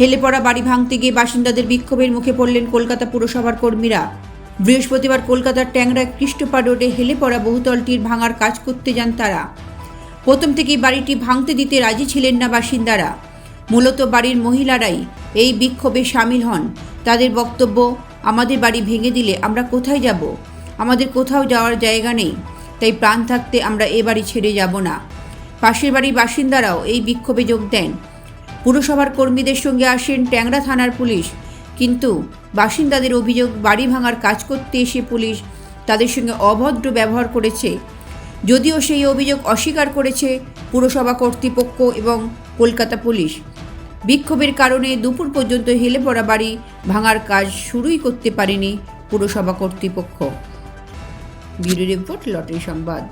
হেলে পড়া বাড়ি ভাঙতে গিয়ে বাসিন্দাদের বিক্ষোভের মুখে পড়লেন কলকাতা পুরসভার কর্মীরা। বৃহস্পতিবার কলকাতার ট্যাংরা কৃষ্ণপা রোডে হেলে পড়া বহুতলটির ভাঙার কাজ করতে যান তারা। প্রথম থেকেই বাড়িটি ভাঙতে দিতে রাজি ছিলেন না বাসিন্দারা। মূলত বাড়ির মহিলারাই এই বিক্ষোভে সামিল হন। তাদের বক্তব্য, আমাদের বাড়ি ভেঙে দিলে আমরা কোথায় যাব? আমাদের কোথাও যাওয়ার জায়গা নেই। তাই প্রাণ থাকতে আমরা এ বাড়ি ছেড়ে যাব না। পাশের বাড়ির বাসিন্দারাও এই বিক্ষোভে যোগ দেন। পুরসভার কর্মীদের সঙ্গে আসেন ট্যাংরা থানার পুলিশ। কিন্তু বাসিন্দাদের অভিযোগ, বাড়ি ভাঙার কাজ করতে এসে পুলিশ তাদের সঙ্গে অভদ্র ব্যবহার করেছে। যদিও সেই অভিযোগ অস্বীকার করেছে পুরসভা কর্তৃপক্ষ এবং কলকাতা পুলিশ। বিক্ষোভের কারণে দুপুর পর্যন্ত হেলে পড়া বাড়ি ভাঙার কাজ শুরুই করতে পারেনি পুরসভা কর্তৃপক্ষ। ব্যুরো রিপোর্ট, লটারি সংবাদ।